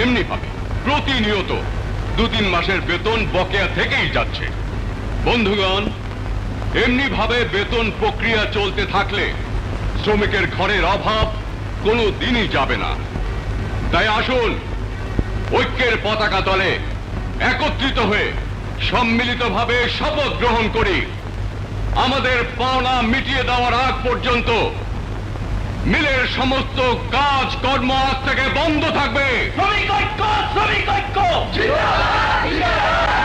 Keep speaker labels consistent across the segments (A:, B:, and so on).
A: এমনি ভাবে প্রতিনিয়ত দু তিন মাসের বেতন বকেয়া থেকেই যাচ্ছে। বন্ধুগণ এমনি ভাবে বেতন প্রক্রিয়া চলতে থাকলে শ্রমিকের ঘরের অভাব কোনো দিনই যাবে না। তাই আসুন, ঐক্যের পতাকা তলে একত্রিত হয়ে সম্মিলিতভাবে শপথ গ্রহণ করি। আমাদের পাওনা মিটিয়ে দেওয়ার আগ পর্যন্ত মিলের সমস্ত কাজ কর্ম আজ থেকে বন্ধ থাকবে।
B: শ্রমিক ঐক্য শ্রমিক ঐক্য।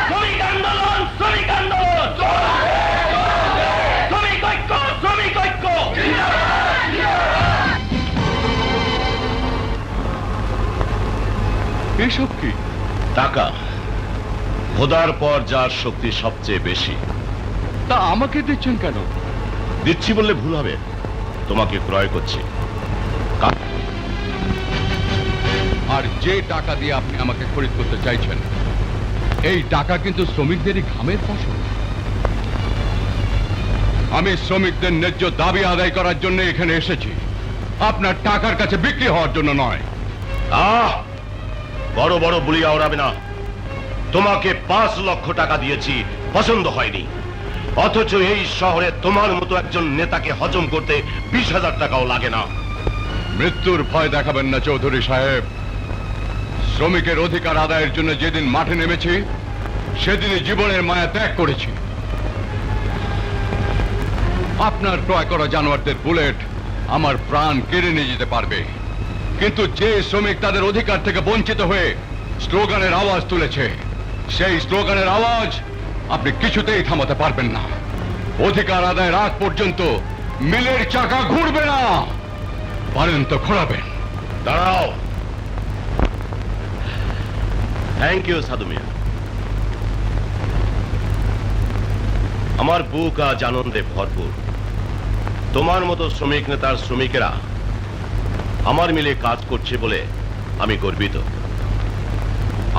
B: শ্রমিক আন্দোলন শ্রমিক আন্দোলন। শ্রমিক ঐক্য শ্রমিক ঐক্য।
A: এসব কি?
C: টাকা। খোদার পর যার শক্তি সবচেয়ে বেশি।
A: তা আমাকে দিচ্ছেন কেন?
C: দিচ্ছি বললে ভুল হবে। তোমাকে ক্রয় করছি।
A: আর যে টাকা দিয়ে আপনি আমাকে খরিদ করতে চাইছেন এই টাকা কিন্তু শ্রমিকদেরই ঘামের ফসল। আমি শ্রমিকদের ন্যায্য দাবি আদায় করার জন্য এখানে এসেছি। আপনার টাকার কাছে বিক্রি হওয়ার জন্য নয়।
C: আহ! বড় বড় বুলিয়া ওড়াবে না। তোমাকে পাঁচ লক্ষ টাকা দিয়েছি পছন্দ হয়নি। অথচ এই শহরে তোমার মতো একজন নেতাকে হজম করতে বিশ হাজার টাকাও লাগে না।
A: মৃত্যুর ভয় দেখাবেন না চৌধুরী সাহেব। শ্রমিকের অধিকার আদায়ের জন্য যেদিন মাঠে নেমেছি, সেদিনই জীবনের মায়া ত্যাগ করেছি। আপনার ক্রয় করা জানোয়ারদের বুলেট, আমার প্রাণ কেড়ে নিয়ে যেতে পারবে। কিন্তু যে শ্রমিক তাদের অধিকার থেকে বঞ্চিত হয়ে স্লোগানের আওয়াজ তুলেছে, সেই স্লোগানের আওয়াজ আপনি কিছুতেই থামাতে পারবেন না। অধিকার আদায় রাত পর্যন্ত মিলের চাকা ঘুরবে না। পারেন তো ঘোরাবেন
C: দাঁড়াও। থ্যাংক ইউ সাধু মিয়া আমার বুক আজ আনন্দে ভরপুর। তোমার মতো শ্রমিক নেতার শ্রমিকেরা আমার মিলে কাজ করছে বলে আমি গর্বিত।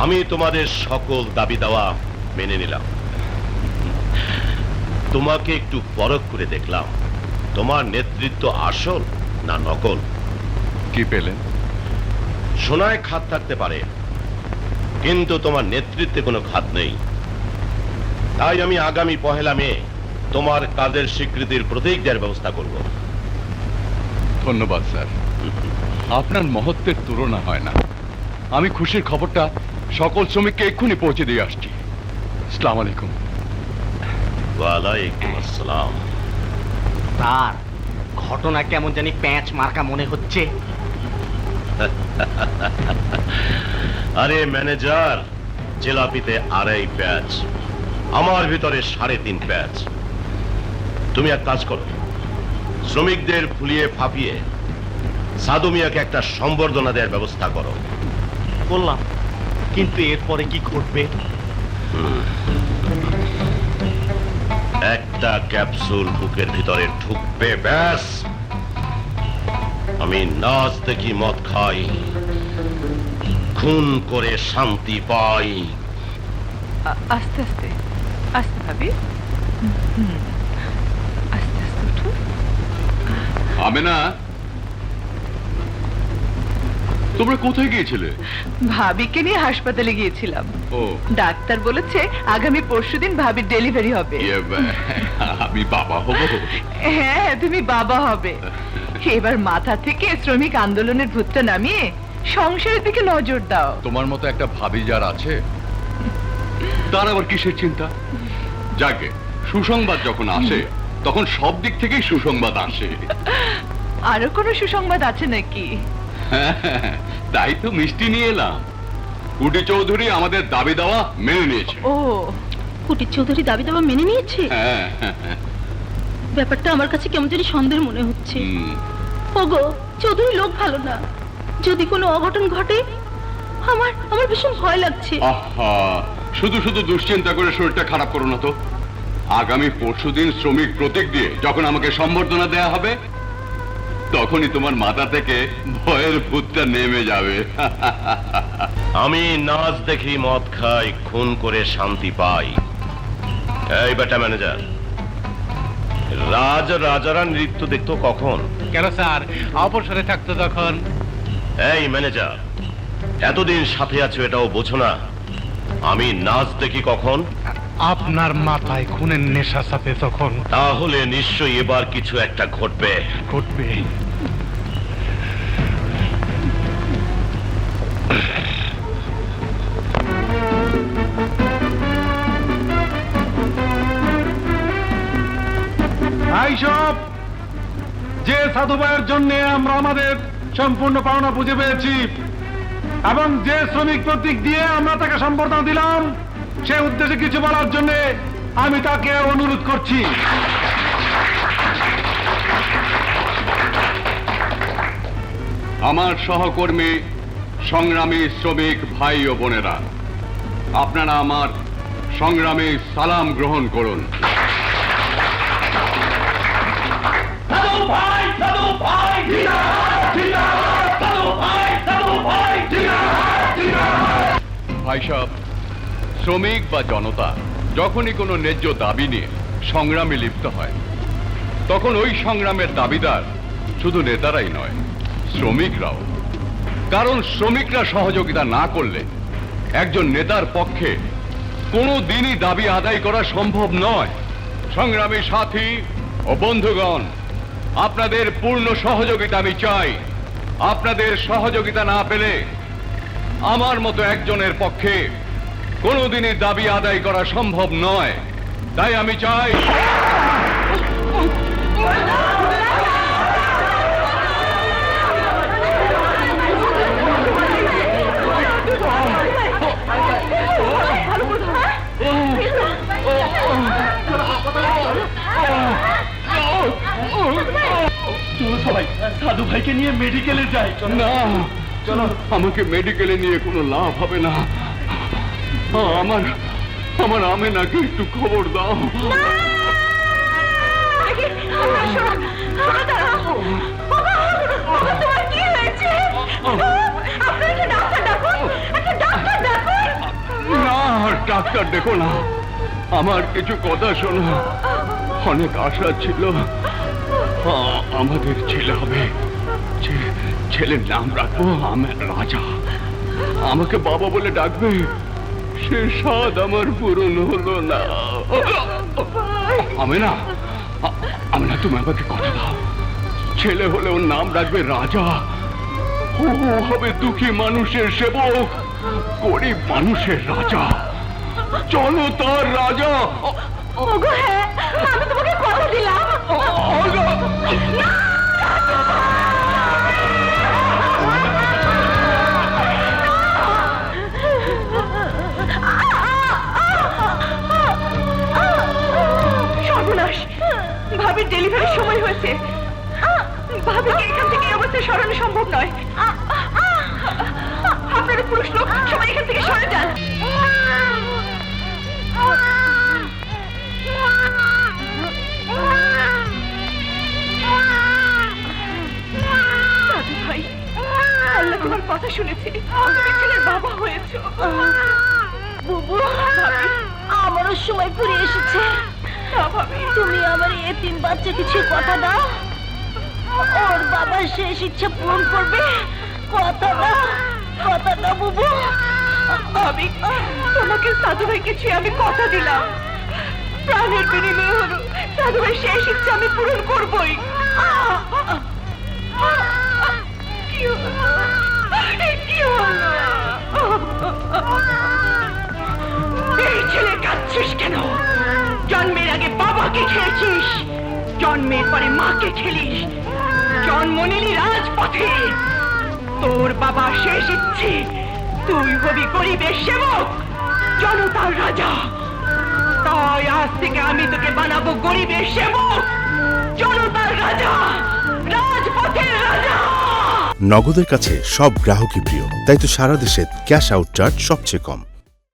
C: আমি তোমাদের সকল দাবি দাওয়া মেনে নিলাম। তোমাকে একটু পরখ করে দেখলাম। তোমার নেতৃত্ব আসল না নকল?
A: কি পেলেন
C: সোনায় খাত থাকতে পারে কিন্তু তোমার নেতৃত্বে কোনো খাত নেই। তাই আমি আগামী পহেলা মে তোমার কাজের স্বীকৃতির প্রতীক দেওয়ার ব্যবস্থা করব।
A: ধন্যবাদ স্যার। আপনার মহত্বের তুলনা হয় না। আমি খুশির খবরটা সকল শ্রমিককে এক্ষুনি পৌঁছে দিয়ে আসছি। সালাম আলাইকুম।
C: ওয়ালাইকুম আসসালাম।
B: স্যার ঘটনা কেমন জানি প্যাঁচ মার্কা মনে হচ্ছে।
C: আরে ম্যানেজার জেলাপিতে আড়াই প্যাচ আমার ভিতরে সাড়ে তিন প্যাচ। তুমি এক কাজ করো শ্রমিকদের ফুলিয়ে ফাঁপিয়ে মিয়াকে একটা সম্বর্ধনা দেওয়ার ব্যবস্থা করো।
B: বললাম কিন্তু এরপরে কি ঘটবে?
C: একটা ক্যাপসুল বুকের ভিতরে ঢুকবে ব্যাস। আমি নাচ দেখি মদ খাই। খুন করে শান্তি পাই।
D: আস্তে আস্তে। আস্তে ভাবি। আস্তে আস্তে উঠুন।
A: হবে না? তোমরা কোথায় গিয়েছিলে?
D: ভাবিকে নিয়ে হাসপাতালে গিয়েছিলাম।
A: ও।
D: ডাক্তার বলেছে আগামী পরশুদিন ভাবির ডেলিভারি হবে।
A: ইয়ে, আমি বাবা হব?
D: হ্যাঁ তুমি বাবা হবে। এবার মাথা থেকে শ্রমিক আন্দোলনের ভূতটা নামিয়ে সংসারের দিকে নজর দাও।
A: তোমার মতো একটা ভাবি যার আছে তার আবার কিসের চিন্তা? যাকে সুসংবাদ যখন আসে তখন সব দিক থেকেই সুসংবাদ আসে।
D: আরও কোনো সুসংবাদ আছে নাকি?
A: তাই তো মিষ্টি নিয়ে এলাম। কুটি চৌধুরী আমাদের দাবি দেওয়া মেনে নিয়েছে।
D: ও
E: কুটির চৌধুরী দাবি দাবা মেনে নিয়েছে?
A: হ্যাঁ, হ্যাঁ, হ্যাঁ।
E: ব্যাপারটা আমার কাছে কেমন জানি সন্দেহ মনে হচ্ছে।
A: হুম,
E: ওগো চৌধুরী লোক ভালো না। যদি কোনো অঘটন ঘটে আমার আমার ভীষণ ভয় লাগছে।
A: আহা শুধু শুধু দুশ্চিন্তা করে শরীরটা খারাপ করো না তো। আগামী পরশুদিন শ্রমিক প্রতীক দিয়ে যখন আমাকে সম্বর্ধনা দেয়া হবে তখনই তোমার মাথা থেকে ভয়ের ভূতটা নেমে যাবে।
C: আমি নাচ দেখি মদ খাই খুন করে শান্তি পাই। এই বেটা ম্যানেজার রাজ রাজারা নৃত্য দেখতো কখন?
B: কেন স্যার? অবসরে থাকতো তখন।
C: এই ম্যানেজার এতদিন সাথে আছো এটাও বোঝো না। আমি নাচ দেখি কখন?
F: আপনার মাথায় খুনের নেশা সাথে তখন?
C: তাহলে নিশ্চয়ই এবার কিছু একটা ঘটবে।
F: ঘটবে। সব যে সাধু ভাইয়ের জন্য আমরা আমাদের সম্পূর্ণ পাওনা বুঝে পেয়েছি এবং যে শ্রমিক প্রতীক দিয়ে আমরা তাকে সম্বর্ধনা দিলাম সে উদ্দেশ্যে কিছু বলার জন্য আমি তাকে অনুরোধ করছি।
A: আমার সহকর্মী সংগ্রামী শ্রমিক ভাই ও বোনেরা আপনারা আমার সংগ্রামে সালাম গ্রহণ করুন। ভাই সাহেব শ্রমিক বা জনতা যখনই কোনো ন্যায্য দাবি নিয়ে সংগ্রামে লিপ্ত হয়, তখন ওই সংগ্রামের দাবিদার শুধু নেতারাই নয়, শ্রমিকরাও। কারণ শ্রমিকরা সহযোগিতা না করলে একজন নেতার পক্ষে কোনো দিনই দাবি আদায় করা সম্ভব নয়। সংগ্রামী সাথী ও বন্ধুগণ, আপনাদের পূর্ণ সহযোগিতা আমি চাই। আপনাদের সহযোগিতা না পেলে আমার মতো একজনের পক্ষে কোনোদিনই দাবি আদায় করা সম্ভব নয়। তাই আমি চাই সাধু ভাইকে নিয়ে মেডিকেলে যাই। না চলো আমাকে মেডিকেলে নিয়ে কোনো লাভ হবে না। আমার আমার আমে নাকি একটু খবর দাও। না! ডাক্তার দেখো না। আমার কিছু কথা শোনো। অনেক আশা ছিল। আমাদের ছেলে হবে। ছেলের নাম রাখব আমার রাজা। আমাকে বাবা বলে ডাকবে। সে স্বাদ আমার পূরণ হলো না। আমি না আমি না তুমি আমাকে কথা দাও। ছেলে হলে ওর নাম রাখবে রাজা। ও হবে দুঃখী মানুষের সেবক গরিব মানুষের রাজা। চলো তার রাজা।
E: ওগো হ্যাঁ আমি তোমাকে কথা দিলাম।
D: সর্বনাশ অবস্থায় সম্ভব নয়। আপনারা পুরুষ লোক সবাই এখান থেকে সরে যান। ভাই আল্লাহ তোমার কথা শুনেছে। তুমি ছেলের বাবা হয়েছো।
E: বুবু আমারও সময় ঘুরে এসেছে। তুমি আমার এই তিন বাচ্চা কিছু কথা দাও। ওর বাবার শেষ ইচ্ছা পূরণ করবে। কথা দাও কথা দাও বুবু।
D: আমি তোমাকে সাধু ভাইকে আমি কথা দিলাম। প্রাণের বিনিময়ে হলো সাধু শেষ ইচ্ছা আমি পূরণ করবই? এই ছেলে, কাঁদছিস কেন? জন্মের আগে বাবাকে খেয়েছিস, জন্মের পরে মাকে খেলিস। জন্ম নিলি রাজপথে। তোর বাবা শেষ ইচ্ছে। তুই হবি গরিবের সেবক। জনতার রাজা। তাই আজ থেকে আমি তোকে বানাবো গরিবের সেবক। জনতার রাজা। রাজপথের রাজা।
G: নগদের কাছে সব গ্রাহকই প্রিয়। তাই তো সারা দেশে ক্যাশ আউট চার্জ সবচেয়ে কম।